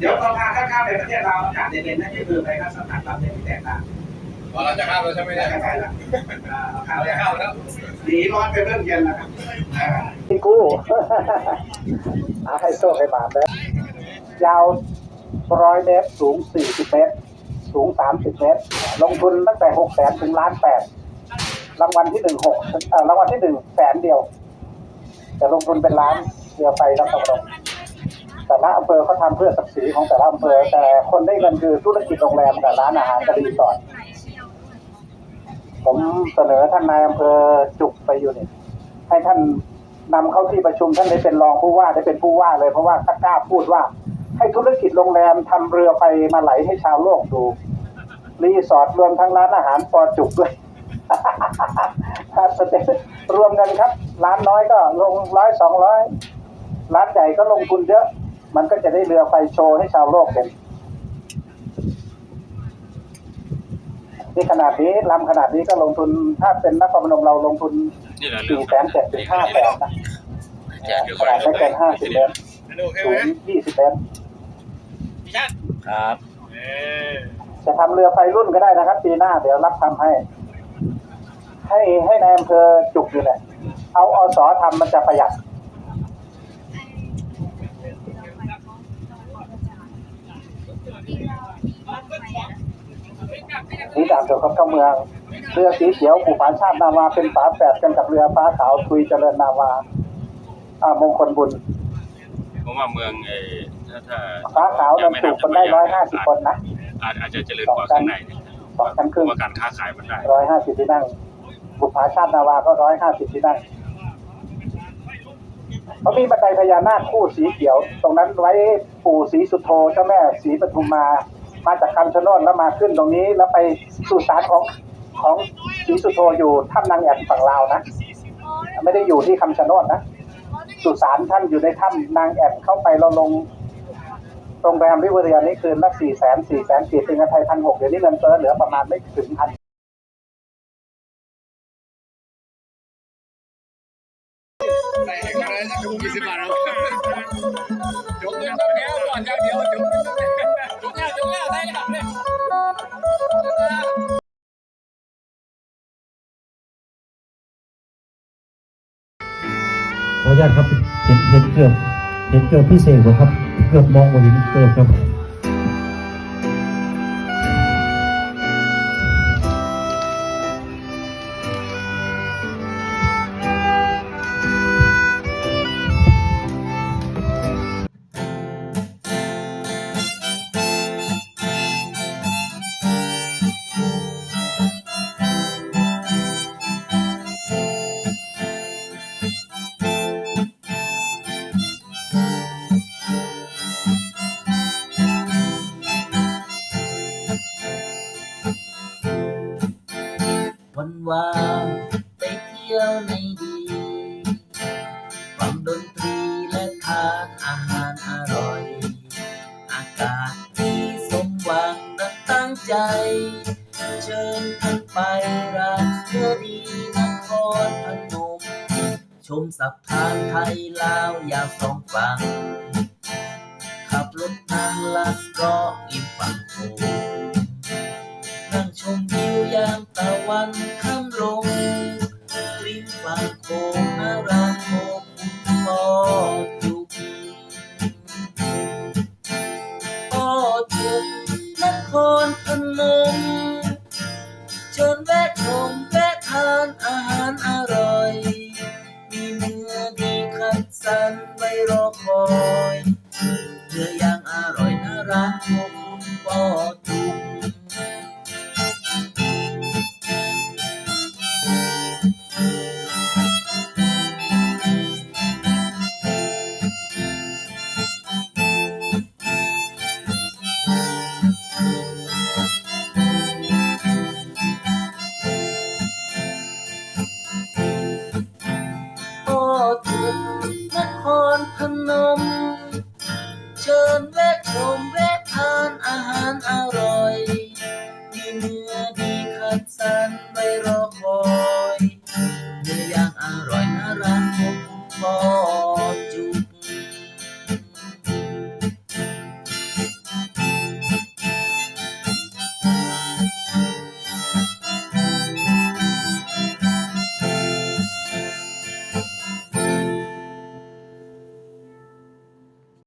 เดี๋ยวเราพาข้ามๆไปประเทศเราวอากาศเย็นๆนั่นก็คือไปข้ามสถานรับเนี่ยที่แตกต่างพอเราจะข้ามแล้วใช่ไหมไม่เนี่ได้ยใกล้ๆละอ่าเอาข้าวเราแล้จะวข้ามแล้วหนีร้อนไปเริ่มเย็นแล้วครับอ่าพี่กู้อาให้โชคให้มาเลยยาวร้อยเมตรสูงสี่สิบเมตร สูงสามสิบเมตร ลงทุนตั้งแต่หกแสนถึงล้านแปดรางวัลที่หนึ่งหกเอ่อรางวัลที่หนึ่งแสนเดียว แต่ลงทุนเป็นล้านเรือไฟแล้วตกลง แต่ละอำเภอเขาทำเพื่อศักดิ์ศรีของแต่ละอำเภอ แต่คนได้เงินคือธุรกิจโรงแรมกับร้านอาหารกับรีสอร์ทผมเสนอท่านนายอำเภอจุกไปอยู่นี่ให้ท่านนำเข้าที่ประชุมท่านได้เป็นรองผู้ว่าได้เป็นผู้ว่าเลยเพราะว่าถ้ากล้าพูดว่า ให้ธุรกิจโรงแรมทำเรือไฟมาไหลให้ชาวโลกดูรีสอร์ทรวมทั้งร้านอาหารปอจุกด้วย ครับสเต็ปรวมกันครับ ร้านน้อยก็ลงร้อยสองร้อยร้านใหญ่ก็ลงทุนเยอะ มันก็จะได้เรือไฟโชว์ให้ชาวโลกเห็นนี่ขนาดนี้ลำขนาดนี้ก็ลงทุนถ้าเป็นนักประมนมเราลงทุนนี่แหละเรื่อสี่งแสนเจ็ดถึงห้าแสนนะแจกเดี๋ยวขนาดไม่เกินห้าสิบเมตรโอเคสูไหมงยี่สิบเมตรพี่ชัดครับเออจะทำเรือไฟรุ่นก็ได้นะครับ ปีหน้าเดี๋ยวรับทำให้ ให้ให้ในายอำเภอจุกอยู่เนี่ยเอาอสอทำมันจะประหยัด นี่ตามตัวครับเข้าเมืองเรือสีเขียวผูผาชาตินาวาเป็นฝาแฝดกันกับเรือฟ้าขาวทุยเจริญนาวาอ่ามงคลบุญผมว่าเมืองเออถ้าถ้าฟ้าขาวนั้นจุคนได้ร้อยห้าสิบคนนะอาจอาจจะเจริญกว่าข้างในเนี่ยสองชั้นครึ่งว่าการค้าขายมันได้ร้อยห้าสิบที่นั่งบุพาชาตินาวาก็ร้อยห้าสิบที่นั่งเขามีบันไดพญานาคคู่สีเขียว ตรงนั้นไว้ปู่ศรีสุโธเจ้าแม่ศรีปทุมมา มาจากคำชะโนดแล้วมาขึ้นตรงนี้ แล้วไปสู่ศาลของของศรีสุโธอยู่ถ้ำนางแอ่นฝั่งลาวนะ ไม่ได้อยู่ที่คำชะโนดนะสุสานท่านอยู่ในถ้ำนางแอ่นเข้าไปเราลงโรงแรมริเวเรียนี่คืนละสี่แสนสี่แสนสี่เป็นเงินไทยพันหกเดี๋ยวนี้เงินเฟ้อเหลือประมาณไม่ถึงพันใส่ให้กันเลยสักดูกี่สิบบาทแล้วจบเงินแก้วก่อนอย่าเดียวจบ ญาตครับเห็นเห็นเกือบเห็นเกือบพิเศษกว่าครับ เกือบมองมาเห็นเกือบครับานอาหารอร่อย อากาศที่สมหวังดังตั้งใจ เชิญท่านไปร้านเที่ยวดีนครพนม ชมสับทานไทยลาวยาวสองฝั่ง ขับรถทางลัดก็อิ่มฝั่งโขงนั่งชมวิวยามตะวันข้า ร่